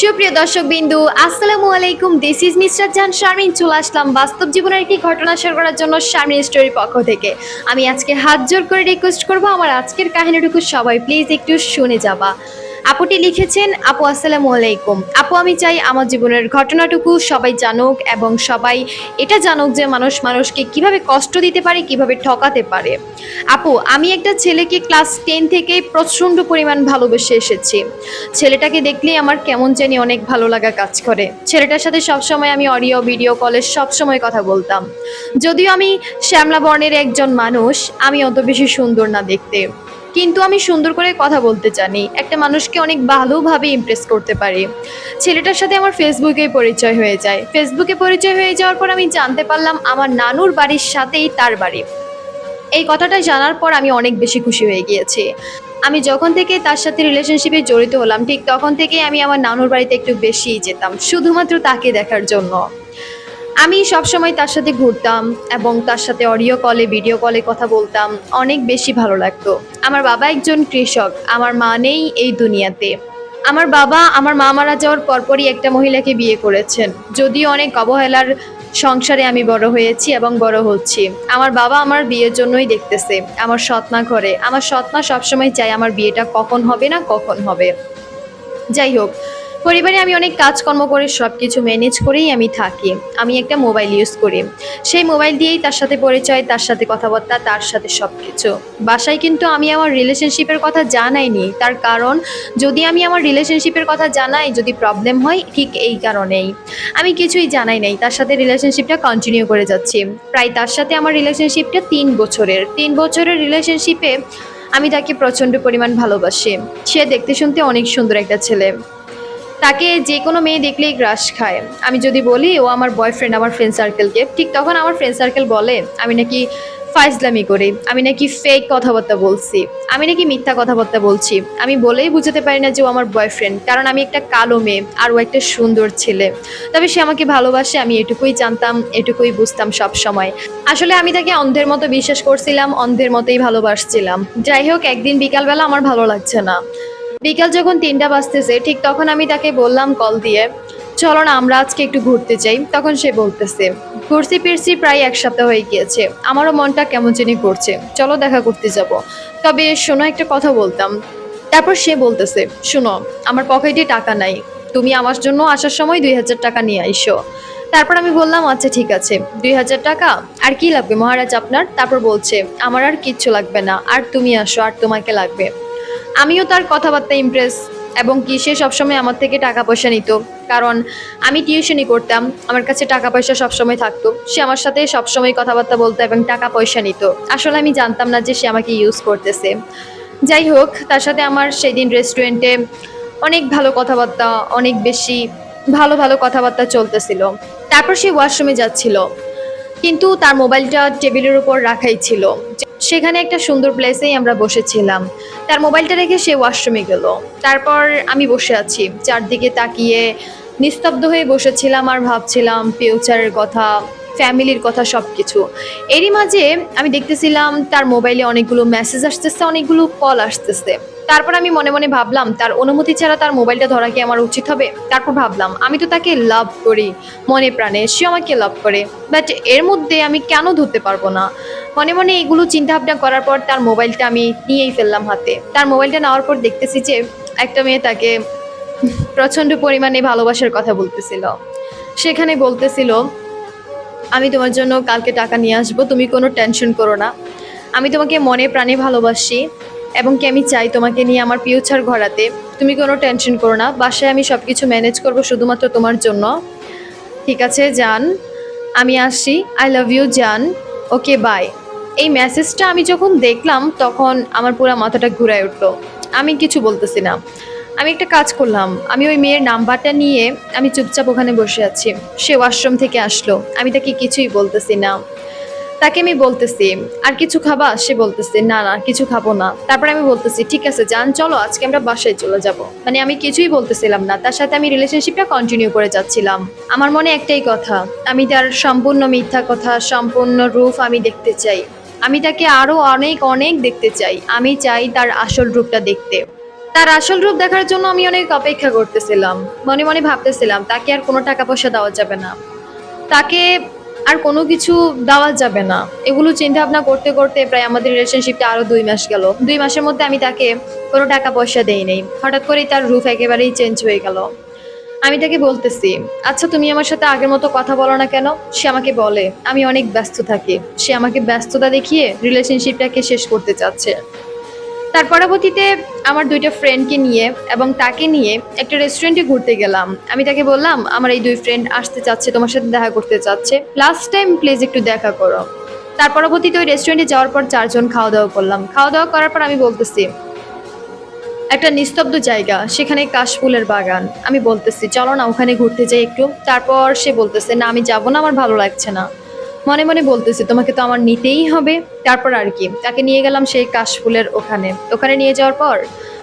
সুপ্রিয় দর্শক বিন্দু আসসালামু আলাইকুম। দিস ইজ মিস্টার জান শারমিন চলে আসলাম বাস্তব জীবনের একটি ঘটনা শেয়ার করার জন্য শারমিন স্টোরির পক্ষ থেকে। আমি আজকে হাত জোর করে রিকোয়েস্ট করব। আমার আজকের কাহিনীটুকু সবাই প্লিজ একটু শুনে যাবা। আপুটি লিখেছেন, আপু, আসসালামু আলাইকুম। আপু, আমি চাই আমার জীবনের ঘটনাটুকু সবাই জানুক এবং সবাই এটা জানুক যে মানুষ মানুষকে কীভাবে কষ্ট দিতে পারে, কীভাবে ঠকাতে পারে। আপু, আমি একটা ছেলেকে ক্লাস টেন থেকে প্রচণ্ড পরিমাণ ভালোবেসে এসেছি। ছেলেটাকে দেখলেই আমার কেমন জানি অনেক ভালো লাগা কাজ করে। ছেলেটার সাথে সবসময় আমি অডিও, ভিডিও কলে সবসময় কথা বলতাম। যদিও আমি শ্যামলা বর্ণের একজন মানুষ, আমি অত বেশি সুন্দর না দেখতে। কিন্তু আমি সুন্দর করে কথা বলতে জানি। একটা মানুষকে অনেক ভালোভাবে ইমপ্রেস করতে পারি। ছেলেটার সাথে আমার ফেসবুকে পরিচয় হয়ে যায়। ফেসবুকে পরিচয় হয়ে যাওয়ার পর আমি জানতে পারলাম আমার নানুর বাড়ির সাথেই তার বাড়ি। এই কথাটা জানার পর আমি অনেক বেশি খুশি হয়ে গিয়েছি। আমি যখন থেকে তার সাথে রিলেশনশিপে জড়িত হলাম, ঠিক তখন থেকে আমি আমার নানুর বাড়িতে একটু বেশিই যেতাম, শুধুমাত্র তাকে দেখার জন্য। আমি সবসময় তার সাথে ঘুরতাম এবং তার সাথে অডিও কলে ভিডিও কলে কথা বলতাম। অনেক বেশি ভালো লাগতো। আমার বাবা একজন কৃষক। আমার মা নেই এই দুনিয়াতে। আমার বাবা, আমার মা মারা যাওয়ার পরপরই একটা মহিলাকে বিয়ে করেছেন। যদিও অনেক অবহেলার সংসারে আমি বড় হয়েছি এবং বড় হচ্ছি। আমার বাবা আমার বিয়ের জন্যই দেখতেছে। আমার সৎমা ঘরে। আমার সৎমা সবসময় চাই আমার বিয়েটা কখন হবে না কখন হবে। যাই হোক পরিবারে আমি অনেক কাজকর্ম করে সব কিছু ম্যানেজ করেই আমি থাকি। আমি একটা মোবাইল ইউজ করি। সেই মোবাইল দিয়েই তার সাথে পরিচয়, তার সাথে কথাবার্তা, তার সাথে সব কিছু বাসায় কিন্তু আমি আমার রিলেশনশিপের কথা জানাইনি। তার কারণ, যদি আমি আমার রিলেশনশিপের কথা জানাই, যদি প্রবলেম হয়, ঠিক এই কারণেই। আমি কিছুই জানাই নাই। তার সাথে রিলেশনশিপটা কন্টিনিউ করে যাচ্ছি। প্রায় তার সাথে আমার রিলেশনশিপটা তিন বছরের। তিন বছরের রিলেশনশিপে আমি তাকে প্রচণ্ড পরিমাণ ভালোবাসি। সে দেখতে শুনতে অনেক সুন্দর একটা ছেলে। তাকে যে কোনো মেয়ে দেখলেই গ্রাস খায়। আমি যদি বলি, ও আমার বয়ফ্রেন্ড আমার ফ্রেন্ড সার্কেলকে ঠিক তখন আমার ফ্রেন্ড সার্কেল বলে, আমি নাকি ফাইজলামি করি, আমি নাকি ফেক কথাবার্তা বলছি, আমি নাকি মিথ্যা কথাবার্তা বলছি। আমি বলেই বুঝাতে পারি না যে ও আমার বয়ফ্রেন্ড কারণ আমি একটা কালো মেয়ে আর ও একটা সুন্দর ছেলে। তবে সে আমাকে ভালোবাসে, আমি এটুকুই জানতাম, এটুকুই বুঝতাম সব সময় আসলে আমি তাকে অন্ধের মতো বিশ্বাস করছিলাম, অন্ধের মতোই ভালোবাসছিলাম। যাই হোক, একদিন বিকালবেলা আমার ভালো লাগছে না। বিকাল যখন তিনটা বাজতেছে, ঠিক তখন আমি তাকে বললাম কল দিয়ে, চলো না, আমরা আজকে একটু ঘুরতে যাই। তখন সে বলতেছে, ঘুরছি ফিরছি প্রায় এক সপ্তাহ হয়ে গিয়েছে, আমারও মনটা কেমন জানি করছে, চলো দেখা করতে যাব। তবে শোনো, একটা কথা বলতাম। তারপর সে বলতেছে, শোনো, আমার পকেটে টাকা নাই, তুমি আমার জন্য আসার সময় দুই হাজার টাকা নিয়ে আইসো। তারপর আমি বললাম আচ্ছা ঠিক আছে, দুই হাজার টাকা, আর কি লাগবে মহারাজ আপনার? তারপর বলছে, আমার আর কিচ্ছু লাগবে না, আর তুমি আসো, আর তোমাকে লাগবে। আমিও তার কথাবার্তা ইমপ্রেস এবং কি সে সবসময় আমার থেকে টাকা পয়সা নিত। কারণ আমি টিউশনই করতাম, আমার কাছে টাকা পয়সা সবসময় থাকতো। সে আমার সাথে সবসময় কথাবার্তা বলতো এবং টাকা পয়সা নিত। আসলে আমি জানতাম না যে সে আমাকে ইউজ করতেছে। যাই হোক, তার সাথে আমার সেদিন রেস্টুরেন্টে অনেক ভালো কথাবার্তা, অনেক বেশি ভালো ভালো কথাবার্তা চলতেছিল। তারপর সে ওয়াশরুমে যাচ্ছিল। কিন্তু তার মোবাইলটা টেবিলের উপর রাখাই ছিল। সেখানে একটা সুন্দর প্লেসেই আমরা বসেছিলাম। তার মোবাইলটা রেখে সে ওয়াশরুমে গেল। তারপর আমি বসে আছি। চারদিকে তাকিয়ে নিস্তব্ধ হয়ে বসেছিলাম আর ভাবছিলাম ফিউচারের কথা ফ্যামিলির কথা সব কিছু এরই মাঝে আমি দেখতেছিলাম, তার মোবাইলে অনেকগুলো মেসেজ আসতেছে, অনেকগুলো কল আসতেছে। তারপর আমি মনে মনে ভাবলাম, তার অনুমতি ছাড়া তার মোবাইলটা ধরা কি আমার উচিত হবে? তারপর ভাবলাম, আমি তো তাকে লাভ করি, মনে প্রাণে, সে আমাকে লাভ করে। বাট এর মধ্যে আমি কেন ধরতে পারব না? মনে মনে এগুলো চিন্তা ভাবনা করার পর তার মোবাইলটা আমি নিয়েই ফেললাম হাতে। তার মোবাইলটা নেওয়ার পর দেখতেছি যে একটা মেয়ে তাকে প্রচণ্ড পরিমাণে ভালোবাসার কথা বলতেছিল। সেখানে বলতেছিল, আমি তোমার জন্য কালকে টাকা নিয়ে আসব, তুমি কোনো টেনশন করো না। আমি তোমাকে মনে প্রাণে ভালোবাসি এবং কি আমি চাই তোমাকে নিয়ে আমার ফিউচার ঘোরাতে। তুমি কোনো টেনশন করো না, বাসায় আমি সব কিছু ম্যানেজ করব শুধুমাত্র তোমার জন্য। ঠিক আছে যান আমি আসি আই লাভ ইউ, জান। Okay, bye. এই মেসেজটা আমি যখন দেখলাম, তখন আমার পুরো মাথাটা ঘুরায় উঠল। আমি কিছু বলতেছি না। আমি একটা কাজ করলাম। আমি ওই মেয়ের নাম্বারটা নিয়ে আমি চুপচাপ ওখানে বসে আছি। সে ওয়াশরুম থেকে আসলো। আমি তাকে কিছুই বলতেছি না। তাকে আমি বলতেছি, আর কিছু খাবা? সে বলতেছে, না না, কিছু খাব না। তারপরে আমি বলতেছি, ঠিক আছে যান চলো, আজকে আমরা বাসায় চলে যাব। মানে আমি কিছুই বলতেছিলাম না। তার সাথে আমি রিলেশনশিপটা কন্টিনিউ করে যাচ্ছিলাম। আমার মনে একটাই কথা, আমি তার সম্পূর্ণ মিথ্যা কথা, সম্পূর্ণ রূপ আমি দেখতে চাই। আমি তাকে আরও অনেক অনেক দেখতে চাই। আমি চাই তার আসল রূপটা দেখতে। তার আসল রূপ দেখার জন্য আমি অনেক অপেক্ষা করতেছিলাম। মনে মনে ভাবতেছিলাম, তাকে আর কোনো টাকা পয়সা দেওয়া যাবে না। তাকে আর কোনো কিছু দেওয়া যাবে না। এগুলো চিন্তা ভাবনা করতে করতে প্রায় আমাদের রিলেশনশিপটা আরও দুই মাস গেল। দুই মাসের মধ্যে আমি তাকে কোনো টাকা পয়সা দেই নেই। হঠাৎ করেই তার রূপ একেবারেই চেঞ্জ হয়ে গেল। আমি তাকে বলতেছি আচ্ছা তুমি আমার সাথে আগের মতো কথা বলো না কেন? সে আমাকে বলে, আমি অনেক ব্যস্ত থাকি। সে আমাকে ব্যস্ততা দেখিয়ে রিলেশনশিপটাকে শেষ করতে চাচ্ছে। তার পরবর্তীতে আমার দুইটা ফ্রেন্ডকে নিয়ে এবং তাকে নিয়ে একটা রেস্টুরেন্টে ঘুরতে গেলাম। আমি তাকে বললাম, আমার এই দুই ফ্রেন্ড আসতে চাচ্ছে, তোমার সাথে দেখা করতে চাচ্ছে। লাস্ট টাইম প্লিজ একটু দেখা করো। তার পরবর্তীতে ওই রেস্টুরেন্টে যাওয়ার পর চারজন খাওয়া দাওয়া করলাম। খাওয়া দাওয়া করার পর আমি বলতেছি একটা নিস্তব্ধ জায়গা, সেখানে কাশফুলের বাগান। আমি বলতেছি, চলো না, ওখানে ঘুরতে যাই একটু। তারপর সে বলতেছে, না, আমি যাব না, আমার ভালো লাগছে না। মনে মনে বলতেছি, তোমাকে তো আমার নিতেই হবে। তারপর আর কি, তাকে নিয়ে গেলাম সেই কাশফুলের ওখানে। ওখানে নিয়ে যাওয়ার পর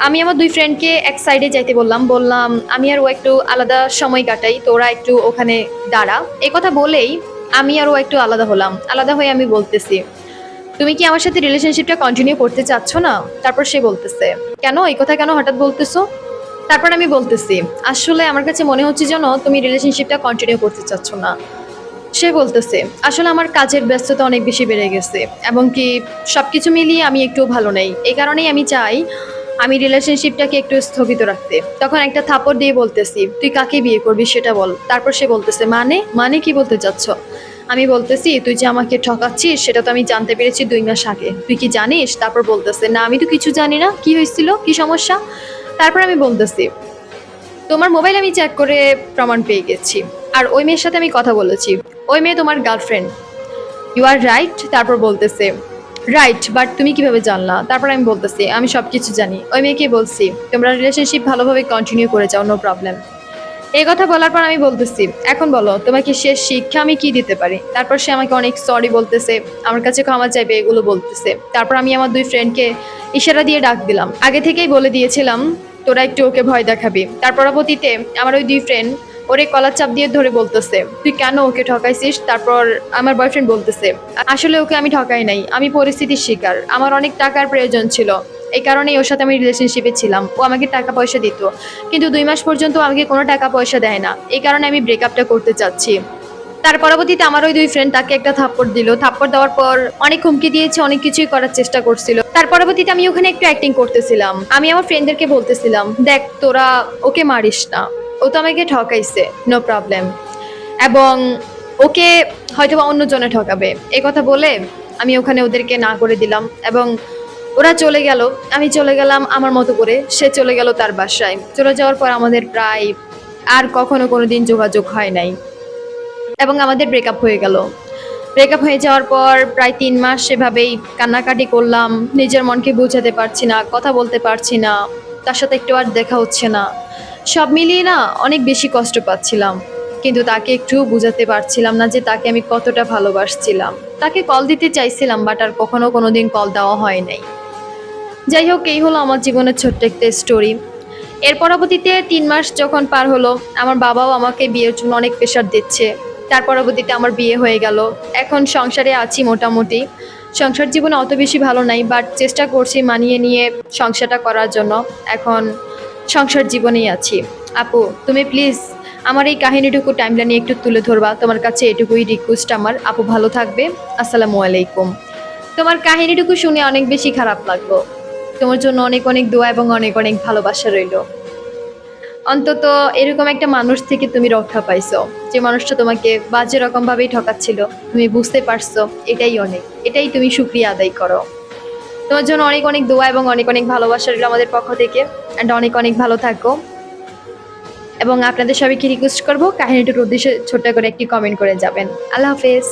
আমি আমার দুই ফ্রেন্ডকে এক সাইডে যাইতে বললাম বললাম, আমি আর ও একটু আলাদা সময় কাটাই তো ওরা একটু ওখানে দাঁড়া। এই কথা বলেই আমি আর ও একটু আলাদা হলাম। আলাদা হয়ে আমি বলতেছি তুমি কি আমার সাথে রিলেশনশিপটা কন্টিনিউ করতে চাচ্ছ না? তারপর সে বলতেছে, কেন? এই কথা কেন হঠাৎ বলতেছো? তারপর আমি বলতেছি, আসলে আমার কাছে মনে হচ্ছে যেন তুমি রিলেশনশিপটা কন্টিনিউ করতে চাচ্ছ না। সে বলতেছে, আসলে আমার কাজের ব্যস্ততা অনেক বেশি বেড়ে গেছে, এবং কি সব কিছু মিলিয়ে আমি একটু ভালো নেই। এই কারণেই আমি চাই আমি রিলেশনশিপটাকে একটু স্থগিত রাখতে। তখন একটা থাপড় দিয়ে বলতেছি, তুই কাকে বিয়ে করবি সেটা বল। তারপর সে বলতেছে মানে? মানে কি বলতে চাচ্ছ? আমি বলতেছি, তুই যে আমাকে ঠকাচ্ছিস, সেটা তো আমি জানতে পেরেছি দুই মাস আগে। তুই কি জানিস? তারপর বলতেছে, না, আমি তো কিছু জানি না। কি হয়েছিল? কি সমস্যা? তারপর আমি বলতেছি, তোমার মোবাইল আমি চেক করে প্রমাণ পেয়ে গেছি। আর ওই মেয়ের সাথে আমি কথা বলেছি। ওই মেয়ে তোমার গার্লফ্রেন্ড ইউ আর রাইট তারপর বলতেছে রাইট বাট তুমি কীভাবে জানলা? তারপর আমি বলতেছি, আমি সব কিছু জানি। ওই মেয়েকে বলছি, তোমরা রিলেশনশিপ ভালোভাবে কন্টিনিউ করে যাও নো প্রবলেম এই কথা বলার পর আমি বলতেছি, এখন বলো তোমাকে শেষ শিক্ষা আমি কি দিতে পারি? তারপর সে আমাকে অনেক সরি বলতেছে, আমার কাছে ক্ষমা চাইবে, এগুলো বলতেছে। তারপর আমি আমার দুই ফ্রেন্ডকে ইশারা দিয়ে ডাক দিলাম। আগে থেকেই বলে দিয়েছিলাম, তোরা একটু ওকে ভয় দেখাবি। তার পরবর্তীতে আমার ওই দুই ফ্রেন্ড ওরে কলার চাপ দিয়ে ধরে বলতেছে, তুই কেন ওকে ঠকাইছিস? তারপর আমার বয়ফ্রেন্ড বলতেছে, আসলে ওকে আমি ঠকাই নাই, আমি পরিস্থিতির শিকার, আমার অনেক টাকার প্রয়োজন ছিল। এই কারণেই ওর সাথে আমি রিলেশনশিপে ছিলাম। ও আমাকে টাকা পয়সা দিত, কিন্তু দুই মাস পর্যন্ত আমাকে কোনো টাকা পয়সা দেয় না। এই কারণে আমি ব্রেকআপটা করতে চাচ্ছি। তার পরবর্তীতে আমার ওই দুই ফ্রেন্ড তাকে একটা থাপ্পড় দিল। থাপ্পড় দেওয়ার পর অনেক হুমকি দিয়েছে, অনেক কিছুই করার চেষ্টা করছিল। তার পরবর্তীতে আমি ওখানে একটু অ্যাক্টিং করতেছিলাম। আমি আমার ফ্রেন্ডদেরকে বলতেছিলাম, দেখ, তোরা ওকে মারিস না। ও তো আমাকে ঠকাইছে নো প্রবলেম এবং ওকে হয়তো বা অন্যজনে ঠকাবে। এই কথা বলে আমি ওখানে ওদেরকে না করে দিলাম এবং ওরা চলে গেল, আমি চলে গেলাম আমার মতো করে। সে চলে গেল তার বাসায়। চলে যাওয়ার পর আমাদের প্রায় আর কখনো কোনো দিন যোগাযোগ হয় নাই। এবং আমাদের ব্রেকআপ হয়ে গেল। ব্রেকআপ হয়ে যাওয়ার পর প্রায় তিন মাস সেভাবেই কান্নাকাটি করলাম। নিজের মনকে বোঝাতে পারছি না, কথা বলতে পারছি না। তার সাথে একটু আর দেখা হচ্ছে না। সব মিলিয়ে না অনেক বেশি কষ্ট পাচ্ছিলাম। কিন্তু তাকে একটু বোঝাতে পারছিলাম না যে তাকে আমি কতটা ভালোবাসছিলাম। তাকে কল দিতে চাইছিলাম বাট আর কখনো কোনোদিন কল দেওয়া হয় নাই। যাই হোক, এই হলো আমার জীবনের ছোট্ট একটা স্টোরি এর পরবর্তীতে তিন মাস যখন পার হলো, আমার বাবাও আমাকে বিয়ের জন্য অনেক প্রেশার দিচ্ছে। তার পরবর্তীতে আমার বিয়ে হয়ে গেল। এখন সংসারে আছি মোটামুটি। সংসার জীবনে অত বেশি ভালো নাই বাট চেষ্টা করছি মানিয়ে নিয়ে সংসারটা করার জন্য। এখন সংসার জীবনেই আছি। আপু, তুমি প্লিজ আমার এই কাহিনীটুকু টাইমলাইনে একটু তুলে ধরবা। তোমার কাছে এটুকুই রিকোয়েস্ট আমার। আপু ভালো থাকবে। আসসালামু আলাইকুম। তোমার কাহিনীটুকু শুনে অনেক বেশি খারাপ লাগল। তোমার জন্য অনেক অনেক দোয়া এবং অনেক অনেক ভালোবাসা রইল। অন্তত এরকম একটা মানুষ থেকে তুমি রক্ষা পাইছো, যে মানুষটা তোমাকে বাজে রকম ভাবেই ঠকাচ্ছিল। তুমি বুঝতে পারছ, এটাই অনেক, এটাই তুমি সুক্রিয়া আদায় করো। তোমার জন্য অনেক অনেক দোয়া এবং অনেক অনেক ভালোবাসা রইল আমাদের পক্ষ থেকে অ্যান্ড অনেক অনেক ভালো থাকো। এবং আপনাদের সবাইকে রিকোয়েস্ট করব, কাহিনীটির উদ্দেশ্যে ছোট্ট করে একটি কমেন্ট করে যাবেন। আল্লাহ হাফেজ।